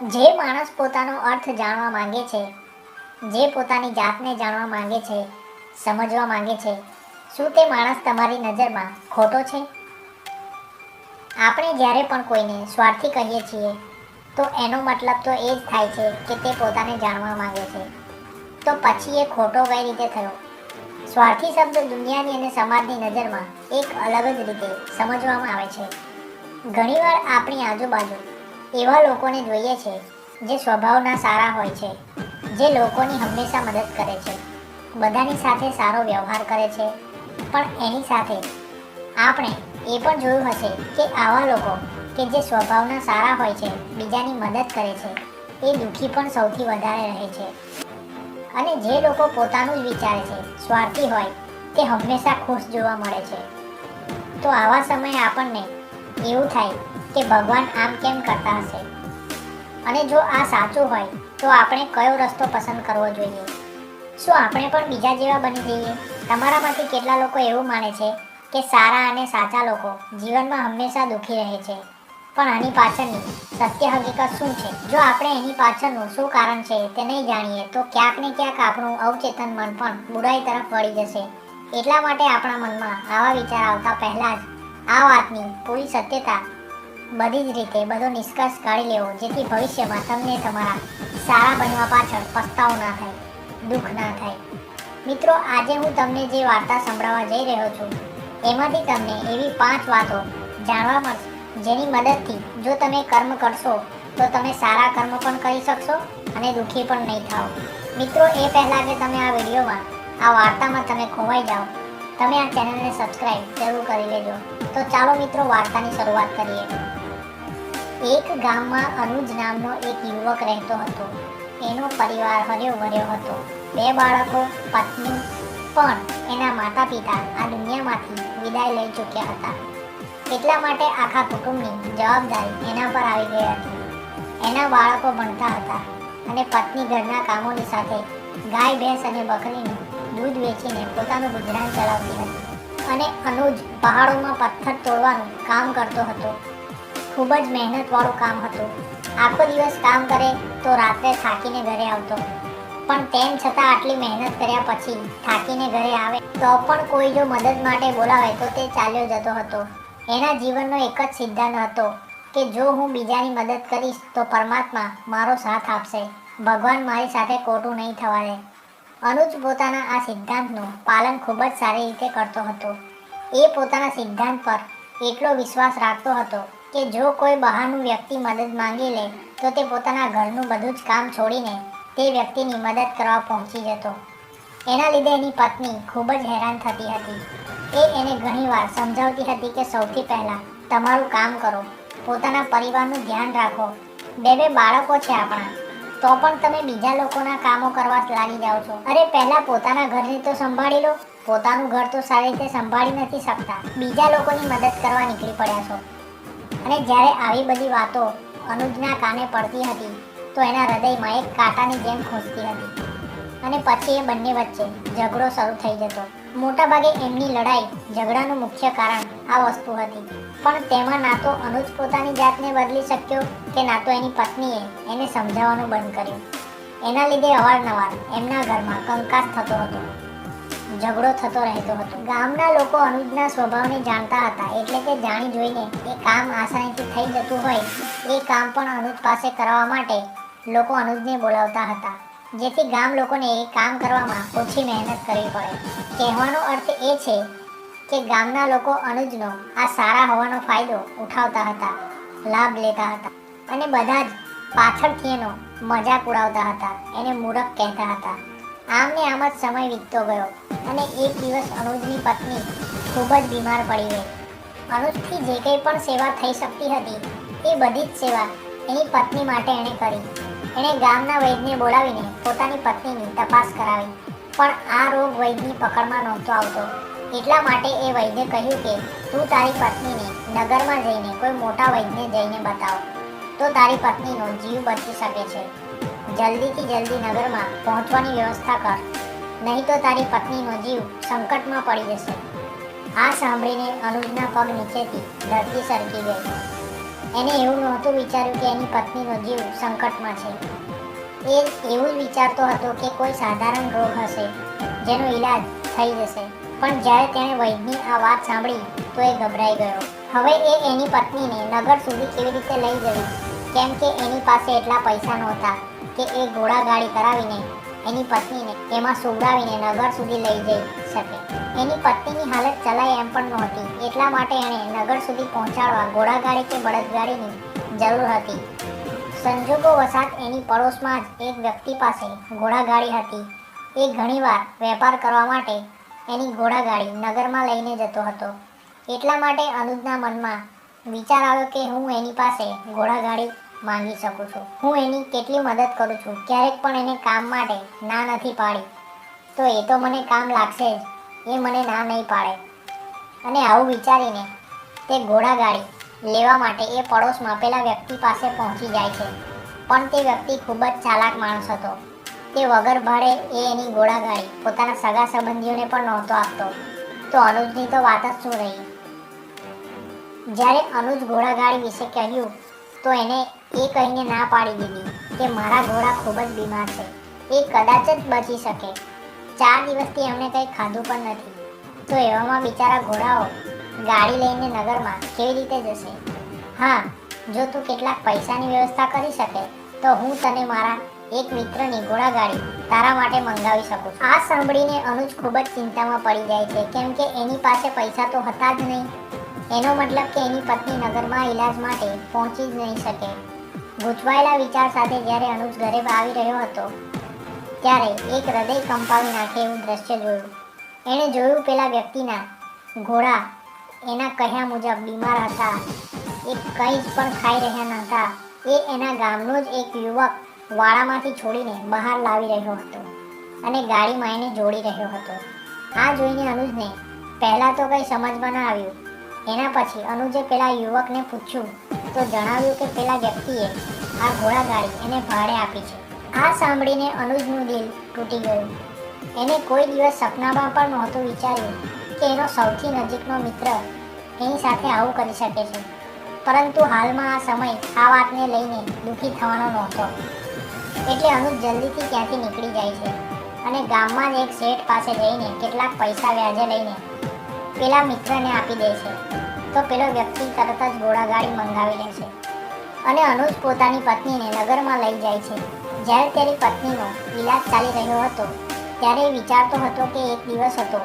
જે માણસ પોતાનો અર્થ જાણવા માંગે છે, જે પોતાની જાતને જાણવા માંગે છે, સમજવા માંગે છે, શું તે માણસ તમારી નજરમાં ખોટો છે? આપણે જ્યારે પણ કોઈને સ્વાર્થી કહીએ છીએ, તો એનો મતલબ તો એ જ થાય છે કે તે પોતાને જાણવા માંગે છે. તો પછી એ ખોટો કઈ રીતે થયો? સ્વાર્થી શબ્દ દુનિયાની અને સમાજની નજરમાં એક અલગ જ રીતે સમજવામાં આવે છે. ઘણીવાર આપણી આજુબાજુ એવા લોકોને જોઈએ છે, જે સ્વભાવના સારા હોય છે, જે લોકોની હંમેશા મદદ કરે છે, બધાની સાથે સારો વ્યવહાર કરે છે. પણ એની સાથે આપણે એ પણ જોયું હશે કે આવા લોકો કે જે સ્વભાવના સારા હોય છે, બીજાની મદદ કરે છે, એ દુઃખી પણ સૌથી વધારે રહે છે. અને જે લોકો પોતાનું જ વિચારે છે, સ્વાર્થી હોય, તે હંમેશા ખુશ જોવા મળે છે. તો આવા સમયે આપણને એવું થાય કે ભગવાન આમ કેમ કરતા હશે? અને જો આ સાચું હોય, તો આપણે કયો રસ્તો પસંદ કરવો જોઈએ? શું આપણે પણ બીજા જેવા બની જઈએ? તમારામાંથી કેટલા લોકો એવું માને છે કે સારા અને સાચા લોકો જીવનમાં હંમેશા દુઃખી રહે છે? પણ આની પાછળની સત્ય હકીકત શું છે? જો આપણે એની પાછળનું શું કારણ છે તે નહીં જાણીએ, તો ક્યાંક ને ક્યાંક આપણું અવચેતન મન પણ બુરાઈ તરફ વળી જશે. એટલા માટે આપણા મનમાં આવા વિચાર આવતા પહેલાં જ આ વાતની પૂરી સત્યતા બધી જ રીતે બધો નિષ્કર્ષ કાઢી લેવો, જેથી ભવિષ્યમાં તમને તમારા સારા બનવા પાછળ પસ્તાવો ના થાય, દુઃખ ના થાય. મિત્રો, આજે હું તમને જે વાર્તા સંભળાવવા જઈ રહ્યો છું, એમાંથી તમને એવી પાંચ વાતો જાણવા મળશે, જેની મદદથી જો તમે કર્મ કરશો, તો તમે સારા કર્મ પણ કરી શકશો અને દુઃખી પણ નહીં થાઓ. મિત્રો, એ પહેલાં કે તમે આ વિડીયોમાં, આ વાર્તામાં તમે ખોવાઈ જાઓ, તમે આ ચેનલને સબસ્ક્રાઇબ જરૂર કરી લેજો. તો ચાલો મિત્રો, વાર્તાની શરૂઆત કરીએ. એક ગામમાં અનુજ નામનો એક યુવક રહેતો હતો. એનો પરિવાર હર્યો ભર્યો હતો. બે બાળકો, પત્ની પણ એના માતા પિતા આ દુનિયામાંથી વિદાય લઈ ચૂક્યા હતા. એટલા માટે આખા કુટુંબની જવાબદારી એના પર આવી ગઈ હતી. એના બાળકો ભણતા હતા અને પત્ની ઘરના કામોની સાથે ગાય, ભેંસ અને બકરીનું દૂધ વેચીને પોતાનું ગુજરાન ચલાવતી હતી. અને અનુજ પહાડોમાં પથ્થર તોડવાનું કામ કરતો હતો. ખૂબ જ મહેનતવાળું કામ હતું. આખો દિવસ કામ કરે તો રાત્રે થાકીને ઘરે આવતો. પણ તેમ છતાં આટલી મહેનત કર્યા પછી થાકીને ઘરે આવે તો પણ કોઈ જો મદદ માટે બોલાવે તો તે ચાલ્યો જતો હતો. એના જીવનનો એક જ સિદ્ધાંત હતો કે જો હું બીજાની મદદ કરીશ તો પરમાત્મા મારો સાથ આપશે. ભગવાન મારી સાથે ખોટું નહીં થવા દે અનુજ પોતાના આ સિદ્ધાંતનું પાલન ખૂબ જ સારી રીતે કરતો હતો. એ પોતાના સિદ્ધાંત પર એટલો વિશ્વાસ રાખતો હતો કે જો કોઈ બહારનું વ્યક્તિ મદદ માંગી લે, તો તે પોતાના ઘરનું બધું જ કામ છોડીને તે વ્યક્તિની મદદ કરવા પહોંચી જતો. એના લીધે એની પત્ની ખૂબ જ હેરાન થતી હતી. એ એને ઘણીવાર સમજાવતી હતી કે સૌથી પહેલાં તમારું કામ કરો, પોતાના પરિવારનું ધ્યાન રાખો. બે બે બાળકો છે આપણા. તો પણ તમે બીજા લોકોના કામો કરવા લાગી જાઓ છો. અરે પહેલાં પોતાના ઘરની તો સંભાળી લો. પોતાનું ઘર તો સારી રીતે સંભાળી નથી શકતા. બીજા લોકોની મદદ કરવા નીકળી પડ્યા છો. અને જ્યારે આવી બધી વાતો અનુજના કાને પડતી હતી, તો એના હૃદયમાં એક કાંટાની જેમ ખૂંચતી હતી. અને પછી એ બંને વચ્ચે ઝઘડો શરૂ થઈ જતો. મોટાભાગે એમની લડાઈ ઝઘડાનું મુખ્ય કારણ આ વસ્તુ હતી. પણ તેમાં ના તો અનુજ પોતાની જાતને બદલી શક્યો કે ના તો એની પત્નીએ એને સમજાવવાનું બંધ કર્યું. એના લીધે અવારનવાર એમના ઘરમાં કંકાસ થતો હતો. ઝઘડો થતો રહેતો હતો. ગામના લોકો અનુજના સ્વભાવને જાણતા હતા. એટલે કે જાણી જોઈને એ કામ આસાનીથી થઈ જતું હોય, એ કામ પણ અનુજ પાસે કરવા માટે લોકો અનુજને બોલાવતા હતા. જેથી ગામ લોકોને એ કામ કરવામાં ઓછી મહેનત કરવી પડે. કહેવાનો અર્થ એ છે કે ગામના લોકો અનુજનો આ સારા હોવાનો ફાયદો ઉઠાવતા હતા, લાભ લેતા હતા અને બધા જ પાછળથી એનો મજાક ઉડાવતા હતા. એને મૂરખ કહેતા હતા. આમ ને આમ જ સમય વીતતો ગયો અને એક દિવસ અનુજની પત્ની ખૂબ જ બીમાર પડી ગઈ. અનુજથી જે કંઈ પણ સેવા થઈ શકતી હતી, એ બધી જ સેવા એની પત્ની માટે એણે કરી. એણે ગામના વૈદ્યને બોલાવીને પોતાની પત્નીની તપાસ કરાવી. પણ આ રોગ વૈદ્યની પકડમાં નહોતો આવતો. એટલા માટે એ વૈદ્ય કહ્યું કે, તું તારી પત્નીને નગરમાં જઈને કોઈ મોટા વૈદ્યને જઈને બતાવ. તો તારી પત્નીનો જીવ બચી શકે છે. જલ્દીથી જલ્દી નગરમાં પહોંચવાની વ્યવસ્થા કર. નહીં તો તારી પત્નીનો જીવ સંકટમાં પડી જશે. આ સાંભળીને અનુજના પગ નીચેથી ધરતી સરકી ગઈ. એને એવું નહોતું વિચાર્યું કે એની પત્નીનો જીવ સંકટમાં છે. એ એવું જ વિચારતો હતો કે કોઈ સાધારણ રોગ હશે, જેનો ઈલાજ થઈ જશે. પણ જ્યારે તેણે વૈદની આ વાત સાંભળી, તો એ ગભરાઈ ગયો. હવે એ એની પત્નીને નગર સુધી કેવી રીતે લઈ જવી કેમ કે એની પાસે એટલા પૈસા નહોતા. કે એ ઘોડાગાડી કરાવીને એની પત્નીને એમાં સુવડાવીને નગર સુધી લઈ જઈ શકે. એની પત્નીની હાલત ચલાય એમ પણ નહોતી. એટલા માટે એણે નગર સુધી પહોંચાડવા ઘોડાગાડી કે બળદગાડીની જરૂર હતી. સંજોગો વસાત એની પડોશમાં જ એક વ્યક્તિ પાસે ઘોડાગાડી હતી. એ ઘણીવાર વેપાર કરવા માટે એની ઘોડાગાડી નગરમાં લઈને જતો હતો. એટલા માટે અનુજના મનમાં વિચાર આવ્યો કે હું એની પાસે ઘોડાગાડી માંગી શકું છું. હું એની કેટલી મદદ કરું છું? ક્યારેક પણ એને કામ માટે ના નથી પાડી. તો એ તો મને કામ લાગશે જ. એ મને ના નહીં પાડે. અને આવું વિચારીને તે ઘોડાગાડી લેવા માટે એ પડોશમાં પેલા વ્યક્તિ પાસે પહોંચી જાય છે. પણ તે વ્યક્તિ ખૂબ જ ચાલાક માણસ હતો. તે વગર ભાડે એ એની ઘોડાગાડી પોતાના સગા સંબંધીઓને પણ નહોતો આપતો. તો અનુજની તો વાત જ શું રહી? જ્યારે અનુજ ઘોડાગાડી વિશે કહ્યું તો એને એ કહીને ના પાડી દીધી કે મારા ઘોડા ખૂબ જ બીમાર છે. એ કદાચ જ બચી શકે. ચાર દિવસથી એમણે કંઈ ખાધું પણ નથી. તો એવામાં બિચારા ઘોડાઓ ગાડી લઈને નગરમાં કેવી રીતે જશે? હા, જો તું કેટલાક પૈસાની વ્યવસ્થા કરી શકે, તો હું તને મારા એક મિત્રની ઘોડાગાડી તારા માટે મંગાવી શકું આ સાંભળીને અનુજ ખૂબ જ ચિંતામાં પડી જાય છે, કેમ કે એની પાસે પૈસા તો હતા જ નહીં. એનો મતલબ કે એની પત્ની નગરમાં ઈલાજ માટે પહોંચી જ નહીં શકે. ગૂંચવાયેલા વિચાર સાથે જ્યારે અનુજ ઘરે આવી રહ્યો હતો, ત્યારે એક હૃદય કંપાવી નાખે એવું દ્રશ્ય જોયું. એણે જોયું પેલા વ્યક્તિના ઘોડા એના કહ્યા મુજબ બીમાર હતા. એ કંઈ જ પણ ખાઈ રહ્યા નહોતા. એ એના ગામનો જ એક યુવક વાડામાંથી છોડીને બહાર લાવી રહ્યો હતો અને ગાડીમાં એને જોડી રહ્યો હતો. આ જોઈને અનુજને પહેલાં તો કંઈ સમજમાં ન આવ્યું. એના પછી અનુજે પેલા યુવકને પૂછ્યું, તો જણાવ્યું કે પેલા વ્યક્તિએ આ ઘોડાગાડી એને ભાડે આપી છે. આ સાંભળીને અનુજનું દિલ તૂટી ગયું. એને કોઈ દિવસ સપનામાં પણ નહોતું વિચાર્યું કે એનો સૌથી નજીકનો મિત્ર એની સાથે આવું કરી શકે છે. પરંતુ હાલમાં આ સમય આ વાતને લઈને દુઃખી થવાનો નહોતો. એટલે અનુજ જલ્દીથી ત્યાંથી નીકળી જાય છે અને ગામમાં જ એક શેઠ પાસે જઈને કેટલાક પૈસા વ્યાજે લઈને પેલા મિત્રને આપી દે છે. તો પેલો વ્યક્તિ તરત જ ઘોડાગાડી મંગાવી લે છે. અને અનુજ પોતાની પત્નીને નગરમાં લઈ જાય છે. જ્યારે તેની પત્નીનો ઈલાજ ચાલી રહ્યો હતો, ત્યારે વિચારતો હતો કે એક દિવસ હતો,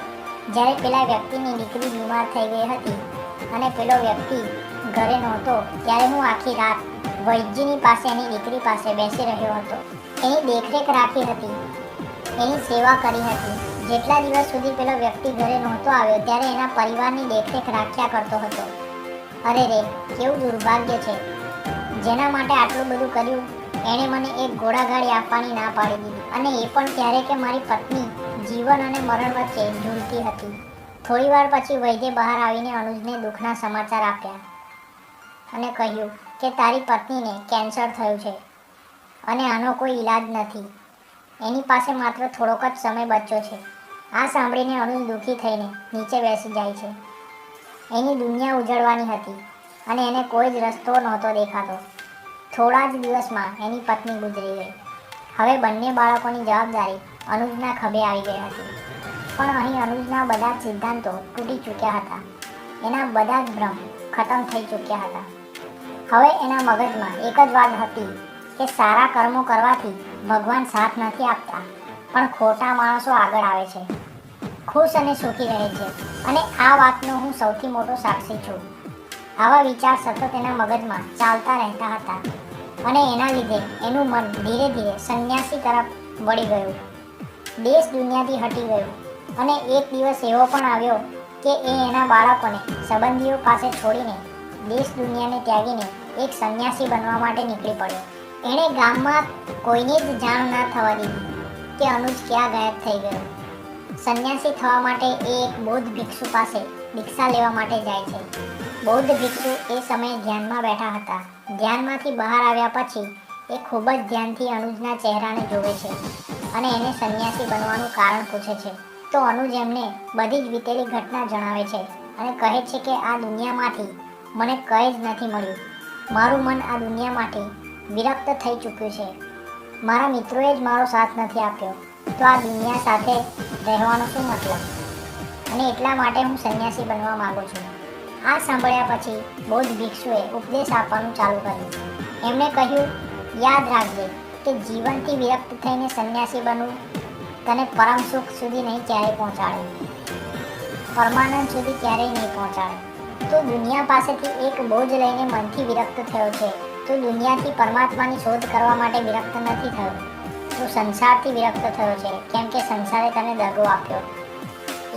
જ્યારે પેલા વ્યક્તિની દીકરી બીમાર થઈ ગઈ હતી અને પેલો વ્યક્તિ ઘરે નહોતો, ત્યારે હું આખી રાત વૈદ્યની પાસે એની દીકરી પાસે બેસી રહ્યો હતો. એની દેખરેખ રાખી હતી. એની સેવા કરી હતી. જેટલા દિવસ સુધી પેલો વ્યક્તિ ઘરે નહોતો આવ્યો, ત્યારે એના પરિવારની દેખરેખ રાખ્યા કરતો હતો. અરે રે, કેવું દુર્ભાગ્ય છે. જેના માટે આટલું બધું કર્યું, એણે મને એક ઘોડાગાડી આપવાની ના પાડી દીધી. અને એ પણ ત્યારે કે મારી પત્ની જીવન અને મરણ વચ્ચે ઝૂલતી હતી. થોડી વાર પછી વૈદ્ય બહાર આવીને અનુજને દુઃખના સમાચાર આપ્યા અને કહ્યું કે તારી પત્નીને કેન્સર થયું છે અને આનો કોઈ ઈલાજ નથી. એની પાસે માત્ર થોડોક જ સમય બચ્યો છે. આ સાંભળીને અનુજ દુઃખી થઈને નીચે બેસી જાય છે. એની દુનિયા ઉજળવાની હતી અને એને કોઈ જ રસ્તો નહોતો દેખાતો. થોડા જ દિવસમાં એની પત્ની ગુજરી ગઈ. હવે બંને બાળકોની જવાબદારી અનુજના ખભે આવી ગઈ હતી. પણ અહીં અનુજના બધા જ સિદ્ધાંતો તૂટી ચૂક્યા હતા. એના બધા જ ભ્રમ ખતમ થઈ ચૂક્યા હતા. હવે એના મગજમાં એક જ વાત હતી કે સારા કર્મો કરવાથી ભગવાન સાથ નથી આપતા. પણ ખોટા માણસો આગળ આવે છે. ખુશ અને સુખી રહે છે. અને આ વાતનો હું સૌથી મોટો સાક્ષી છું. આવા વિચાર સતત એના મગજમાં ચાલતા રહેતા હતા. અને એના લીધે એનું મન ધીરે ધીરે સંન્યાસી તરફ વળી ગયું. દેશ દુનિયાથી હટી ગયું. અને એક દિવસ એવો પણ આવ્યો કે એ એના બાળકોને, સંબંધીઓ પાસે છોડીને દેશ દુનિયાને ત્યાગીને એક સંન્યાસી બનવા માટે નીકળી પડ્યો. એણે ગામમાં કોઈને જ જાણ ના થવા દીધી. કે અનુજ ક્યાં ગાયબ થઈ ગયો? સંન્યાસી થવા માટે એ એક બૌદ્ધ ભિક્ષુ પાસે દીક્ષા લેવા માટે જાય છે. બૌદ્ધ ભિક્ષુ એ સમયે ધ્યાનમાં બેઠા હતા. ધ્યાનમાંથી બહાર આવ્યા પછી એ ખૂબ જ ધ્યાનથી અનુજના ચહેરાને જોવે છે અને એને સંન્યાસી બનવાનું કારણ પૂછે છે. તો અનુજ એમને બધી જ વીતેલી ઘટના જણાવે છે અને કહે છે કે આ દુનિયામાંથી મને કંઈ જ નથી મળ્યું. મારું મન આ દુનિયા માટે વિરક્ત થઈ ચૂક્યું છે. મારા મિત્રોએ જ મારો સાથ નથી આપ્યો. તો આ દુનિયા સાથે રહેવાનો શું મતલબ? અને એટલા માટે હું સંન્યાસી બનવા માગું છું. આ સાંભળ્યા પછી બૌદ્ધ ભિક્ષુએ ઉપદેશ આપવાનું ચાલુ કર્યું. એમણે કહ્યું, યાદ રાખજે કે જીવનથી વિરક્ત થઈને સંન્યાસી બનવું તને પરમ સુખ સુધી નહીં ક્યારેય પહોંચાડે. પરમાનંદ સુધી ક્યારેય નહીં પહોંચાડે. તો દુનિયા પાસેથી એક બોજ લઈને મનથી વિરક્ત થયો છે. તું દુનિયાથી પરમાત્માની શોધ કરવા માટે વિરક્ત નથી થયો. તું સંસારથી વિરક્ત થયો છે, કેમ કે સંસારે તને દગો આપ્યો.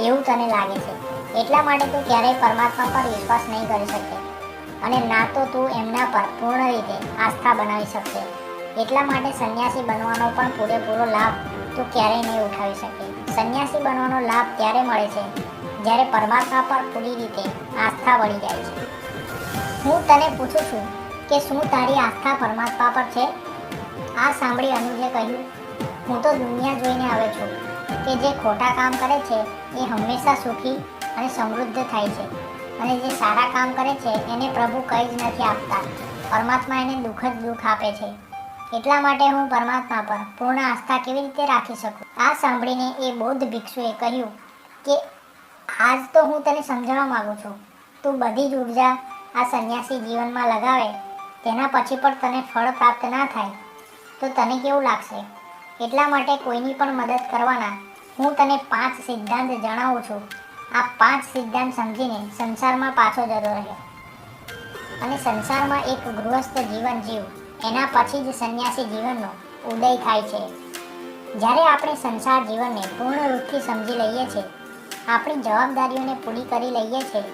એવું તને લાગે છે. એટલા માટે તું ક્યારેય પરમાત્મા પર વિશ્વાસ નહીં કરી શકે. અને ના તો તું એમના પર પૂર્ણ રીતે આસ્થા બનાવી શકશે. એટલા માટે સંન્યાસી બનવાનો પણ પૂરેપૂરો લાભ તું ક્યારેય નહીં ઉઠાવી શકે. સંન્યાસી બનવાનો લાભ ત્યારે મળે છે, જ્યારે પરમાત્મા પર પૂરી રીતે આસ્થા વળી જાય છે. હું તને પૂછું છું કે શું તારી આસ્થા પરમાત્મા પર છે? આ સાંભળી અનુજે કહ્યું, હું તો દુનિયા જોઈને આવે છું કે જે ખોટા કામ કરે છે એ હંમેશા સુખી અને સમૃદ્ધ થાય છે. અને જે સારા કામ કરે છે એને પ્રભુ કંઈ જ નથી આપતા. પરમાત્મા એને દુઃખ જ દુઃખ આપે છે. એટલા માટે હું પરમાત્મા પર પૂર્ણ આસ્થા કેવી રીતે રાખી શકું? આ સાંભળીને એ બૌદ્ધ ભિક્ષુએ કહ્યું કે, આજ તો હું તને સમજાવવા માગું છું. તું બધી જ ઊર્જા આ સંન્યાસી જીવનમાં લગાવે તેના પછી પણ તને ફળ પ્રાપ્ત ના થાય, તો તને કેવું લાગશે? એટલા માટે કોઈની પણ મદદ કરવાના. હું તને પાંચ સિદ્ધાંત જણાવું છું. આ પાંચ સિદ્ધાંત સમજીને સંસારમાં પાછો જતો રહે. અને સંસારમાં એક ગૃહસ્થ જીવન જીવ, એના પછી જ સંન્યાસી જીવનનો ઉદય થાય છે. જ્યારે આપણે સંસાર જીવનને પૂર્ણ રૂપથી સમજી લઈએ છીએ, આપણી જવાબદારીઓને પૂરી કરી લઈએ છીએ,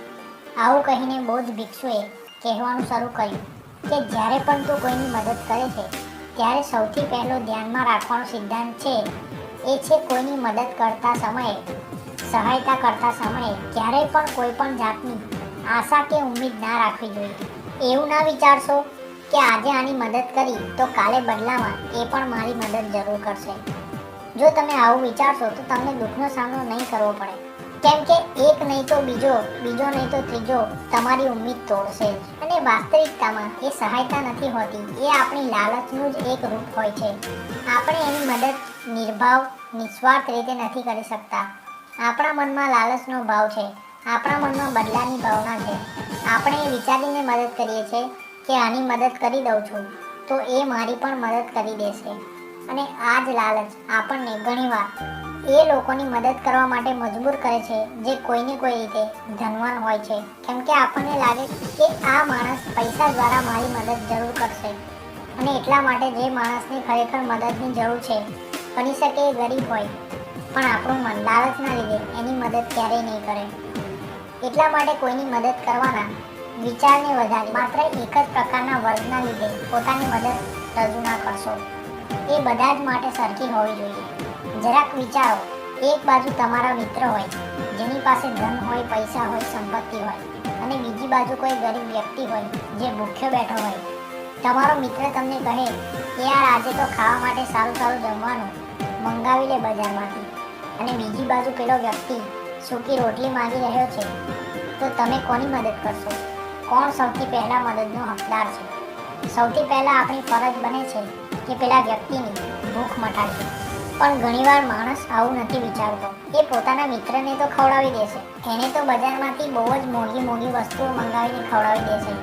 આવું કહીને બૌદ્ધ ભિક્ષુએ કહેવાનું શરૂ કર્યું. કે જ્યારે પણ તું કોઈની મદદ કરે છે, ત્યારે સૌથી પહેલો ધ્યાનમાં રાખવાનો સિદ્ધાંત છે, એ છે કોઈની મદદ કરતા સમયે, સહાયતા કરતા સમયે ક્યારેય પણ કોઈ પણ જાતની આશા કે ઉમ્મીદ ના રાખવી જોઈએ. એવું ના વિચારશો કે આજે આની મદદ કરી તો કાલે બદલામાં એ પણ મારી મદદ જરૂર કરશે. જો તમે આવું વિચારશો તો તમને દુઃખનો સામનો નહીં કરવો પડે. કેમ કે એક નહીં તો બીજો બીજો નહીં તો ત્રીજો તમારી ઉમ્મીદ તોડશે. અને વાસ્તવિકતામાં એ સહાયતા નથી હોતી, એ આપણી લાલચનું જ એક રૂપ હોય છે. આપણે એની મદદ નિર્ભાવ, નિસ્વાર્થ રીતે નથી કરી શકતા. આપણા મનમાં લાલચનો ભાવ છે, આપણા મનમાં બદલાની ભાવના છે. આપણે એ વિચારીને મદદ કરીએ છીએ કે આની મદદ કરી દઉં છું, તો એ મારી પણ મદદ કરી દેશે. અને આ જ લાલચ આપણને ઘણીવાર એ લોકોની મદદ કરવા માટે મજબૂર કરે છે, જે કોઈને કોઈ રીતે ધનવાન હોય છે. કેમ કે આપણને લાગે કે આ માણસ પૈસા દ્વારા મારી મદદ જરૂર કરશે. અને એટલા માટે જે માણસને ખરેખર મદદની જરૂર છે, બની શકે એ ગરીબ હોય. પણ આપણું મન લાલચના લીધે એની મદદ ક્યારેય નહીં કરે. એટલા માટે કોઈની મદદ કરવાના વિચારને વધારે માત્ર એક જ પ્રકારના વર્ગના લીધે પોતાની મદદ રજૂ ના કરશો. એ બધા જ માટે સરખી હોવી જોઈએ. જરાક વિચારો. એક બાજુ તમારા મિત્ર હોય, જેની પાસે ધન હોય, પૈસા હોય, સંપત્તિ હોય, અને બીજી બાજુ કોઈ ગરીબ વ્યક્તિ હોય, જે ભૂખ્યો બેઠો હોય. તમારો મિત્ર તમને કહે કે યાર, આજે તો ખાવા માટે સારું સારું જમવાનું મંગાવી લે બજારમાંથી. અને બીજી બાજુ પેલો વ્યક્તિ સૂકી રોટલી માંગી રહ્યો છે, તો તમે કોની મદદ કરશો? કોણ સૌથી પહેલાં મદદનો હકદાર છે? સૌથી પહેલાં આપણી ફરજ બને છે કે પેલા વ્યક્તિની ભૂખ મટાડવી. પણ ઘણીવાર માણસ આવું નથી વિચારતો. એ પોતાના મિત્રને તો ખવડાવી દેશે એને તો બજારમાંથી બહુ જ મોંઘી મોંઘી વસ્તુઓ મંગાવીને ખવડાવી દેશે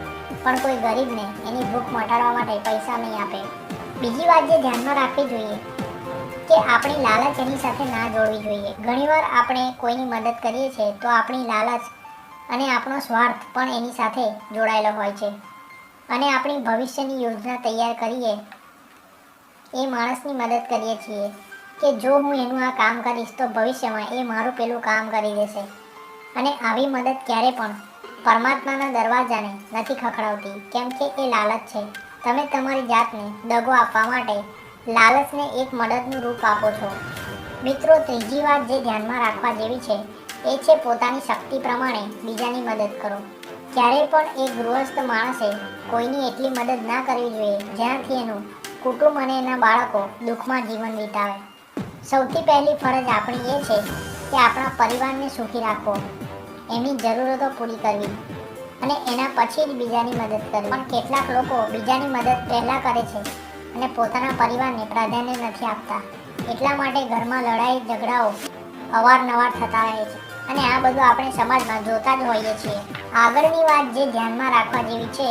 પણ કોઈ ગરીબને એની ભૂખ મટાડવા માટે પૈસા નહીં આપે. બીજી વાત જે ધ્યાનમાં રાખવી જોઈએ, કે આપણી લાલચ એની સાથે ના જોડવી જોઈએ. ઘણીવાર આપણે કોઈની મદદ કરીએ છીએ તો આપણી લાલચ અને આપણો સ્વાર્થ પણ એની સાથે જોડાયેલો હોય છે. અને આપણી ભવિષ્યની યોજના તૈયાર કરીએ એ માણસની મદદ કરીએ છીએ. કે જો હું એનું આ કામ કરીશ તો ભવિષ્યમાં એ મારું પેલું કામ કરી દેશે. અને આવી મદદ ક્યારે પણ પરમાત્માના દરવાજાને નથી ખખડાવતી, કેમ કે એ લાલચ છે. તમે તમારી જાતને દગો આપવા માટે લાલચને એક મદદનું રૂપ આપો છો. મિત્રો, ત્રીજી વાત જે ધ્યાનમાં રાખવા જેવી છે, એ છે પોતાની શક્તિ પ્રમાણે બીજાની મદદ કરો. ક્યારેય પણ એક ગૃહસ્થ માણસે કોઈની એટલી મદદ ના કરવી જોઈએ, જ્યાંથી એનું કુટુંબ અને એના બાળકો દુઃખમાં જીવન વિતાવે. સૌથી પહેલી ફરજ આપણી એ છે કે આપણા પરિવારને સુખી રાખવો. એમની જરૂરતો પૂરી કરવી અને એના પછી જ બીજાની મદદ કરવી. પણ કેટલાક લોકો બીજાની મદદ પહેલાં કરે છે અને પોતાના પરિવારને પ્રાધાન્ય નથી આપતા. એટલા માટે ઘરમાં લડાઈ, ઝઘડાઓ અવારનવાર થતા રહે છે અને આ બધું આપણે સમાજમાં જોતા જ હોઈએ છીએ. આગળની વાત જે ધ્યાનમાં રાખવા જેવી છે,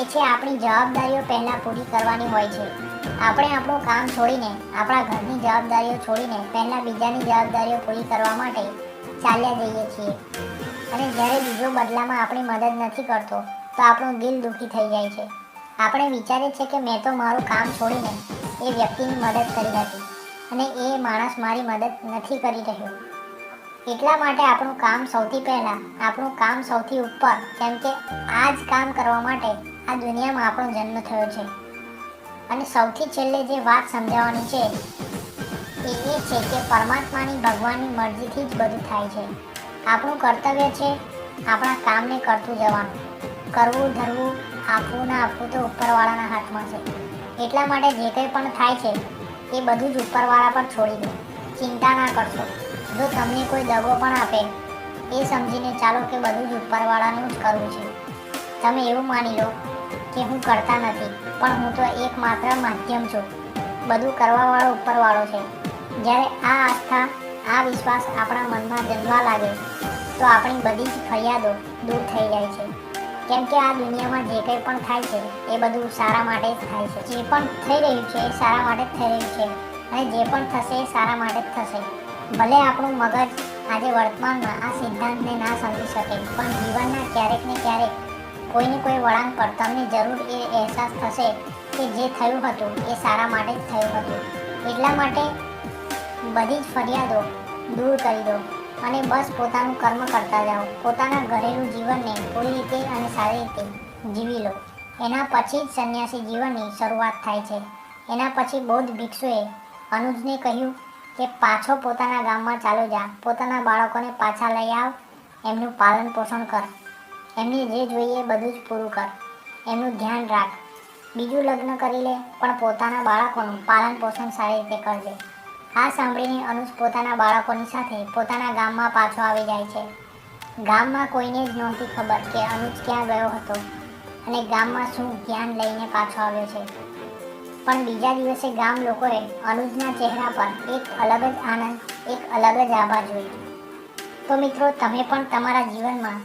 એ છે આપણી જવાબદારીઓ પહેલાં પૂરી કરવાની હોય છે. આપણે આપણું કામ છોડીને, આપણા ઘરની જવાબદારીઓ છોડીને, પહેલાં બીજાની જવાબદારીઓ પૂરી કરવા માટે ચાલ્યા જઈએ છીએ. અને જ્યારે બીજો બદલામાં આપણી મદદ નથી કરતો, તો આપણું દિલ દુઃખી થઈ જાય છે. આપણે વિચારીએ છીએ કે મેં તો મારું કામ છોડીને એ વ્યક્તિની મદદ કરી હતી, અને એ માણસ મારી મદદ નથી કરી રહ્યો. એટલા માટે આપણું કામ સૌથી પહેલાં, આપણું કામ સૌથી ઉપર કેમ કે આ જ કામ કરવા માટે આ દુનિયામાં આપણો જન્મ થયો છે. અને સૌથી છેલ્લે જે વાત સમજાવવાની છે, એ એ છે કે પરમાત્માની ભગવાનની મરજીથી જ બધું થાય છે. આપણું કર્તવ્ય છે આપણા કામને કરતું જવાનું. કરવું, ધરવું, આપવું ના આપવું તો ઉપરવાળાના હાથમાં છે. એટલા માટે જે કંઈ પણ થાય છે, એ બધું જ ઉપરવાળા પર છોડી દો. ચિંતા ના કરશો. જો તમને કોઈ દગો પણ આપે, એ સમજીને ચાલો કે બધું જ ઉપરવાળાનું જ કરવું છે. તમે એવું માની લો કે હું કરતા નથી. પણ હું તો એકમાત્ર માધ્યમ છું. બધું કરવાવાળો ઉપરવાળો છે. જ્યારે આ આસ્થા, આ વિશ્વાસ આપણા મનમાં જન્મવા લાગે, તો આપણી બધી જ ફરિયાદો દૂર થઈ જાય છે. કેમ કે આ દુનિયામાં જે કંઈ પણ થાય છે, એ બધું સારા માટે જ થાય છે. જે પણ થઈ રહ્યું છે, એ સારા માટે જ થઈ રહ્યું છે. અને જે પણ થશે, એ સારા માટે જ થશે. ભલે આપણું મગજ આજે વર્તમાનમાં આ સિદ્ધાંતને ના સમજી શકે, પણ જીવનના ક્યારેક ને ક્યારેક કોઈને કોઈ વળાંક પર તમને જરૂર એ અહેસાસ થશે કે જે થયું હતું, એ સારા માટે જ થયું હતું. એટલા માટે બધી જ ફરિયાદો દૂર કરી દો અને બસ પોતાનું કર્મ કરતા જાઓ. પોતાના ઘરેલું જીવનને પૂરી રીતે અને સારી રીતે જીવી લો. એના પછી જ સંન્યાસી જીવનની શરૂઆત થાય છે. એના પછી બૌદ્ધ ભિક્ષુએ અનુજને કહ્યું કે પાછો પોતાના ગામમાં ચાલો જા. પોતાના બાળકોને પાછા લઈ આવ. એમનું પાલન પોષણ કર. એમને જે જોઈએ બધું જ પૂરું કર. એમનું ધ્યાન રાખ. બીજું લગ્ન કરી લે, પણ પોતાના બાળકોનું પાલન પોષણ સારી રીતે કરજે. આ સાંભળીને અનુજ પોતાના બાળકોની સાથે પોતાના ગામમાં પાછો આવી જાય છે. ગામમાં કોઈને જ નહોતી ખબર કે અનુજ ક્યાં ગયો હતો અને ગામમાં શું ધ્યાન લઈને પાછો આવ્યો છે. પણ બીજા દિવસે ગામ લોકોએ અનુજના ચહેરા પર એક અલગ જ આનંદ, એક અલગ જ આભા જોઈ તો મિત્રો, તમે પણ તમારા જીવનમાં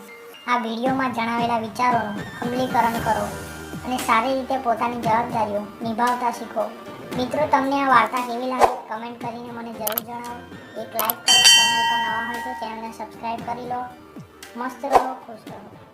આ વિડીયોમાં જણાવેલા વિચારોનું અમલીકરણ કરો અને સારી રીતે પોતાની જવાબદારીઓ નિભાવતા શીખો. મિત્રો, તમને આ વાર્તા કેવી લાગે? કમેન્ટ કરીને મને જરૂર જણાવો. એક લાઈક કરો. ચેનલ પર નવા હોય તો ચેનલને સબસ્ક્રાઈબ કરી લો. મસ્ત રહો, ખુશ રહો.